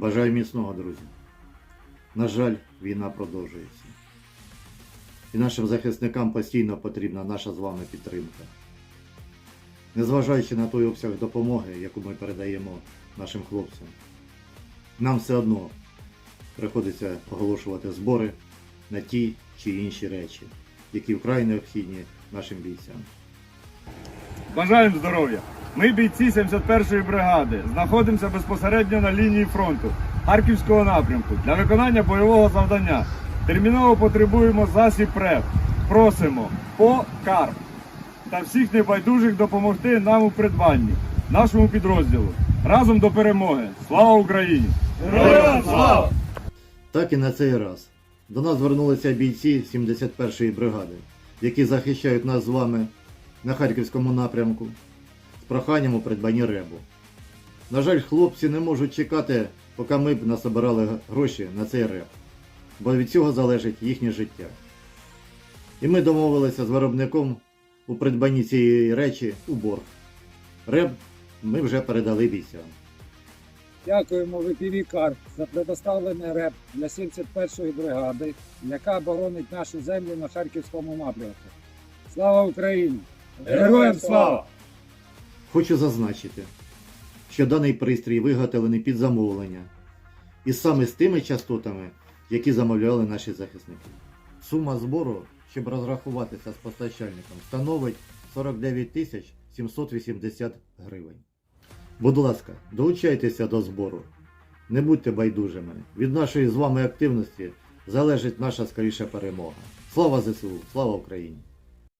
Бажаю міцного, друзі. На жаль, війна продовжується. І нашим захисникам постійно потрібна наша з вами підтримка. Незважаючи на той обсяг допомоги, яку ми передаємо нашим хлопцям, нам все одно приходиться оголошувати збори на ті чи інші речі, які вкрай необхідні нашим бійцям. Бажаємо здоров'я! Ми бійці 71-ї бригади. Знаходимося безпосередньо на лінії фронту Харківського напрямку для виконання бойового завдання. Терміново потребуємо засіб ПРЕП. Просимо по КАРП та всіх небайдужих допомогти нам у придбанні, нашому підрозділу. Разом до перемоги! Слава Україні! Героям слава! Так і на цей раз. До нас звернулися бійці 71-ї бригади, які захищають нас з вами на Харківському напрямку проханням у придбанні ребу. На жаль, хлопці не можуть чекати, поки ми б насобирали гроші на цей реб, бо від цього залежить їхнє життя. І ми домовилися з виробником у придбанні цієї речі у борг. Реб ми вже передали бійцям. Дякуємо ВПВ за предоставлений РЕП для 71-ї бригади, яка боронить нашу землю на Харківському напрямку. Слава Україні! Героям слава! Хочу зазначити, що даний пристрій виготовлений під замовлення і саме з тими частотами, які замовляли наші захисники. Сума збору, щоб розрахуватися з постачальником, становить 49 тисяч 780 гривень. Будь ласка, долучайтеся до збору. Не будьте байдужими. Від нашої з вами активності залежить наша скоріша перемога. Слава ЗСУ! Слава Україні!